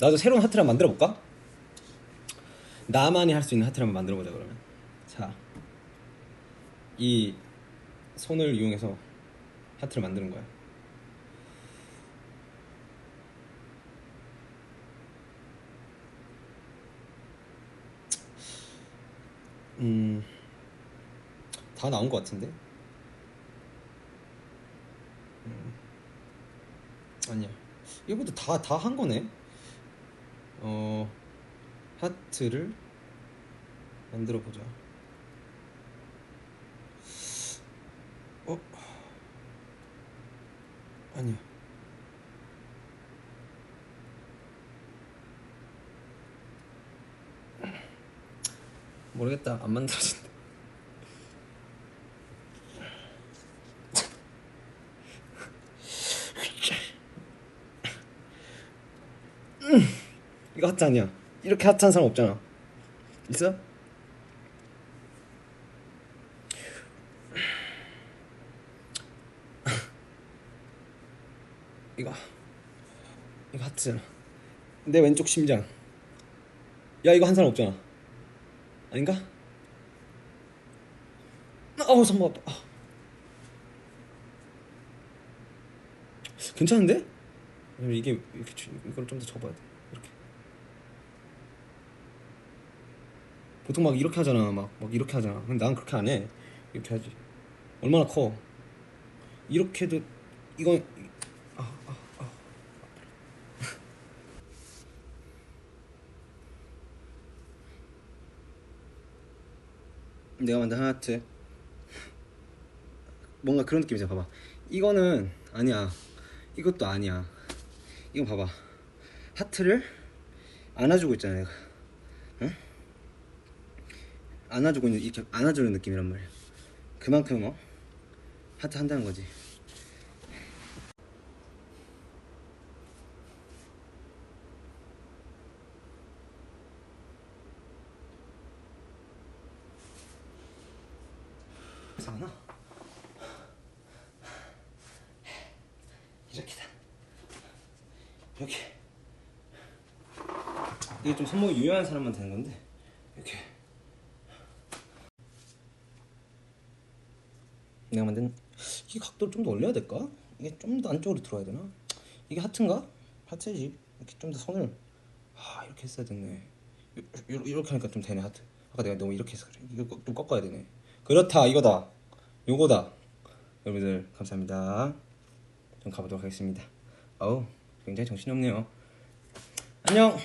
나도 새로운 하트를 한번 만들어 볼까? 나만이 할 수 있는 하트를 한번 만들어 보자 그러면. 자, 이 손을 이용해서 하트를 만드는 거야. 음, 다 나온 것 같은데. 음, 아니야. 이것도 다 다 한 거네. 어, 하트를 만들어 보자. 어? 아니야. 모르겠다. 안 만들어진다. 이거 하트 아니야. 이렇게 하트한 사람 없잖아. 있어? 이거 이거 하트잖아. 내 왼쪽 심장. 야 이거 한 사람 없잖아. 아닌가? 아우 손목 아파. 아. 괜찮은데? 이게 이렇게 주- 이걸 좀 더 접어야 돼. 이렇게. 보통 막 이렇게 하잖아. 막, 막 이렇게 하잖아. 근데 난 그렇게 안 해. 이렇게 하지. 얼마나 커? 이렇게도 이건 아, 아, 아. 내가 만든 하트 뭔가 그런 느낌이잖아 봐봐 이거는 아니야 이것도 아니야 이건 봐봐 하트를 안아주고 있잖아 내가 응? 안아주고 있는 이렇게 안아주는 느낌이란 말이야. 그만큼 어? 하트 한다는 거지. 안아. 이렇게다. 이렇게. 이게 좀 손목이 유연한 사람만 되는 건데 이렇게 내가 만든 이 각도를 좀 더 올려야 될까? 이게 좀 더 안쪽으로 들어야 되나? 이게 하트인가? 하트지. 이렇게 좀 더 손을. 아 이렇게 했어야 됐네. 요- 요- 이렇게 하니까 좀 되네 하트. 아까 내가 너무 이렇게 해서 그래. 이거 꺾- 좀 꺾어야 되네. 그렇다 이거다. 요거다. 여러분들 감사합니다. 좀 가보도록 하겠습니다. 어우 굉장히 정신이 없네요. 안녕